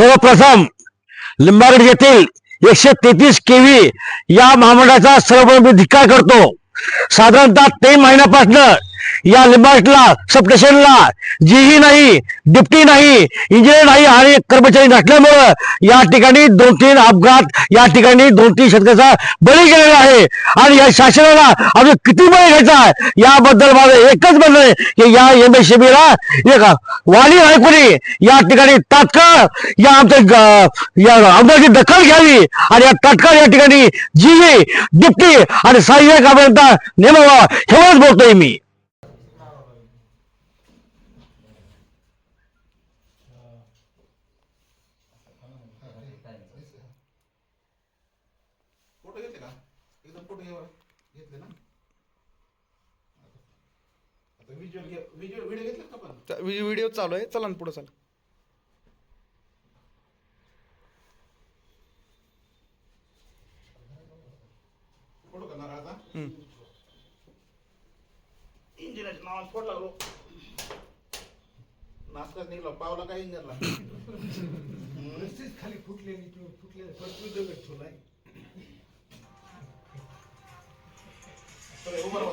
सर्वप्रथम लिंबागड येथील एकशे तेहतीस केव्ही या महामंडळाचा सर्वप्रथम धिक्कार करतो. साधारणतः ते महिन्यापासून या लिंबागडला सबस्टेशनला जीही नाही डिप्टी नाही इंजिनियर नाही आणि कर्मचारी नसल्यामुळं या ठिकाणी दोन तीन अपघात या ठिकाणी दोन तीन शेतकऱ्याचा बळी गेलेला आहे. आणि या शासनाला अजून किती बळी घ्यायचा आहे? याबद्दल माझं एकच म्हणणं आहे की या एम एस एक वाली आहे या ठिकाणी तात्काळ या आमच्या या आमदारची दखल घ्यावी आणि या तात्काळ या ठिकाणी जी डिप्टी आणि सहाय्यक अभियंता नेमावा हेवढंच बोलतोय मी. फोटो घेतले का एकदम फोटो घे बरं. घेतले ना आता व्हिज्युअल व्हिज्युअल व्हिडिओ घेतले का पण व्हिडिओ चालू आहे. चला ना पुढे चला. फोटो करणार आता? इंजिनियरच्या नावात फोटो लागलो नाचकाच निघलो पावला काय इंजिनला रस्तेच खाली फुटलेली किंवा फुटले भरपूर दगड ठेवलाय सगळे उभं राहा,